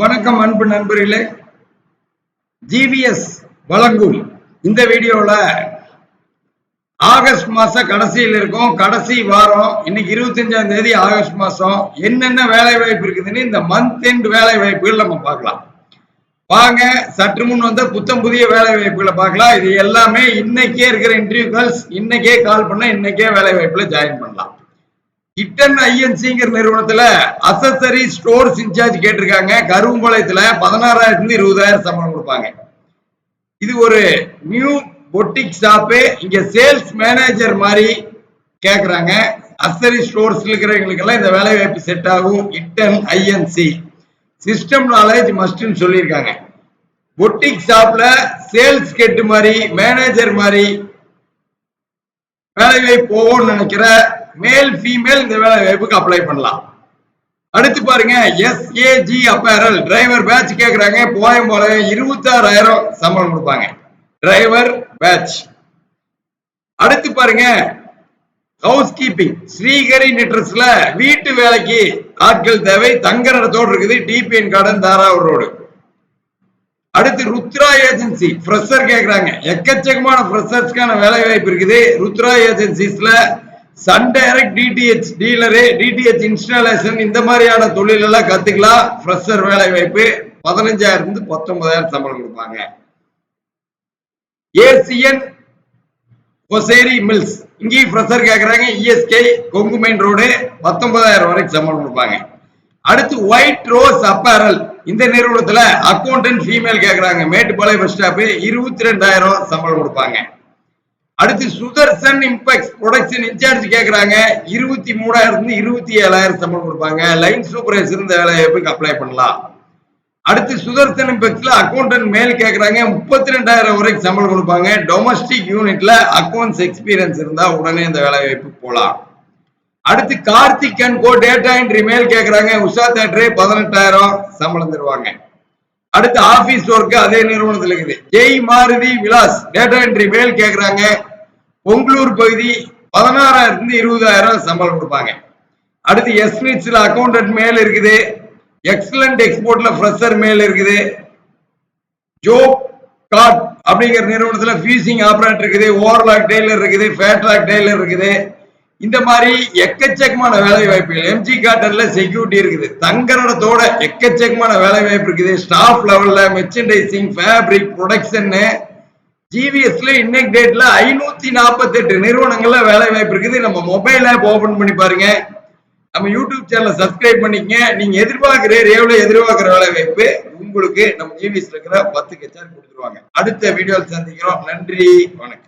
வணக்கம் அன்பு நண்பர்களே. ஜிவிஎஸ் வழங்கும் இந்த வீடியோல ஆகஸ்ட் மாச கடைசியில் இருக்கும். கடைசி வாரம் இன்னைக்கு இருபத்தஞ்சாம் தேதி ஆகஸ்ட் மாசம். என்னென்ன வேலை வாய்ப்பு இருக்குதுன்னு இந்த மந்த் எண்ட் வேலை வாய்ப்புகள் நம்ம பார்க்கலாம். வாங்க சற்று முன் வந்த புத்தம் புதிய வேலை வாய்ப்புகளை பார்க்கலாம். இது எல்லாமே இன்னைக்கே இருக்கிற இன்டர்வியூ கால்ஸ் இன்னைக்கே கால் பண்ண இன்னைக்கே வேலை வாய்ப்புல ஜாயின் பண்ணலாம். இட்டன் ஐஎன்சிங்கிற நிறுவனத்துல அசசரி ஸ்டோர்ஸ் இன்சார்ஜ் கேட்டிருக்காங்க. கருவம்பாளையத்துல பதினாறாயிரத்துல இருந்து இருபதாயிரம் சம்பளம் கொடுப்பாங்க. இது ஒரு நியூ பொட்டிக் ஷாப்பு இங்க சேல்ஸ் மேனேஜர் மாதிரி கேக்குறாங்க. அசரி ஸ்டோர்ஸ் இருக்கிறவங்களுக்கெல்லாம் இந்த வேலை வாய்ப்பு செட் ஆகும். இட்டன் ஐஎன்சி. சிஸ்டம் நாலேஜ் மஸ்ட்னு சொல்லியிருக்காங்க. பொட்டிக் ஷாப்ல சேல்ஸ் கெட்டு மாதிரி மேனேஜர் மாதிரி வேலை வாய்ப்பு போகும்னு நினைக்கிற மேல் ஃபீமேல் இந்த வேலை வாய்ப்புக்கு அப்ளை பண்ணலாம். அடுத்து பாருங்க எஸ்ஏஜி அப்பேரல் டிரைவர் பேட்ச் கேட்குறாங்க போயும் போல இருபத்தாறாயிரம் சம்பளம் கொடுப்பாங்க. டிரைவர் பேட்ச் அடுத்து பாருங்க ஹவுஸ் கீப்பிங் ஸ்ரீஹரி நிட்ரஸ்ல வீட்டு வேலைக்கு ஆட்கள் தேவை. தங்குற இடத்தோடு இருக்குது. டிபிஎன் கார்டன் தாராவூர் ரோடு அடுத்து ருத்ரா ஏஜென்சி ஃப்ரெஷர் கேட்குறாங்க எக்கச்சக்கமான ஃப்ரெஷர்ஸ்க்கான வேலை வாய்ப்பு இருக்குது. Rudra ஏஜென்சிஸ்ல Sun direct DTH dealer DTH installation இந்த மாதிரியான தொழில் எல்லாம் கத்துக்கலாம். ஃப்ரெஷர் வேலை வாய்ப்பு பதினஞ்சாயிரம் இருந்து பத்தொன்பதாயிரம் சம்பளம் கொடுப்பாங்க. ஏசியன் கொசேரி மில்ஸ் இங்கேயும் ஃப்ரெஷர் கேட்குறாங்க இஎஸ்கே கொங்கு மெயின் ரோடு பத்தொன்பதாயிரம் வரைக்கும் சம்பளம் கொடுப்பாங்க. அடுத்து ஒயிட் ரோஸ் அப்பேரல் இந்த நிறுவனத்துல அக்கௌண்டன்ட் ஃபீமேல் கேட்குறாங்க மேட்டுப்பாளையம் பஸ் ஸ்டாப் இருபத்தி ரெண்டாயிரம் சம்பளம் கொடுப்பாங்க. அடுத்து சுதர்சன் இம்பெக்ஸ் ப்ரொடக்ஷன் இன்சார்ஜ் கேட்குறாங்க இருபத்தி மூணாயிரம் இருந்து இருபத்தி ஏழாயிரம் சம்பளம் கொடுப்பாங்க. லைன் சூப்பர்வைசர் இந்த வேலைவாய்ப்புக்கு அப்ளை பண்ணலாம்? அடுத்து சுதர்சன் இம்பெக்ஸ்ல அக்கௌண்டன்ட் மேல் கேட்குறாங்க முப்பத்தி ரெண்டாயிரம் வரைக்கும் சம்பளம் கொடுப்பாங்க. டொமஸ்டிக் யூனிட்ல அக்கௌண்ட்ஸ் எக்ஸ்பீரியன்ஸ் இருந்தா உடனே இந்த வேலை போகலாம் அடுத்து Karthik and co data entry male கேட்குறாங்க உஷா தேட்டரே பதினெட்டாயிரம் சம்பளம் தருவாங்க. அடுத்து ஆபீஸ் ஒர்க் அதே நிறுவனத்தில் இருக்குது. Jai Maruti Vilas. Data entry male கேட்குறாங்க பொங்கலூர் பகுதி பதினாறாயிரத்துல இருந்து இருபதாயிரம் சம்பளம் கொடுப்பாங்க. அடுத்து எஸ்மிட்ஸில் அக்கௌண்டன்ட் மேல் இருக்குது. எக்ஸலண்ட் எக்ஸ்போர்ட்ல ஃப்ரெஷர் மேல் இருக்குது. ஜோப் காட் அப்படிங்கிற நிறுவனத்தில் ஃபீசிங் ஆப்ரேட் இருக்குது. ஓவர்லாக் டெய்லர் இருக்குது. ஃபேட்லாக் டெய்லர் இருக்குது. இந்த மாதிரி எக்கச்சக்கமான வேலை வாய்ப்புகள் எம்ஜி காட்டன்ல செக்யூரிட்டி இருக்குது. தங்கரடத்தோட எக்கச்சக்கமான வேலை வாய்ப்பு இருக்குது ஸ்டாஃப் லெவல்ல மெர்ச்சன்டைசிங் ஃபேப்ரிக் ப்ரொடக்ஷன் ஜிவிஎஸ்ல இன்னைக்கு டேட்ல ஐநூத்தி நாற்பத்தி எட்டு நிறுவனங்கள்ல வேலை வாய்ப்பு இருக்குது. நம்ம மொபைல் ஆப் ஓபன் பண்ணி பாருங்க. நம்ம யூடியூப் சேனலை சப்ஸ்கிரைப் பண்ணிக்கங்க. நீங்க எதிர்பார்க்கிற ஏரியாவில் எதிர்பார்க்கிற வேலை வாய்ப்பு உங்களுக்கு நம்ம ஜிவிஎஸ்ல இருக்கிற பத்து கச்சார் கொடுத்துருவாங்க. அடுத்த வீடியோவில் சந்திக்கிறோம். நன்றி. வணக்கம்.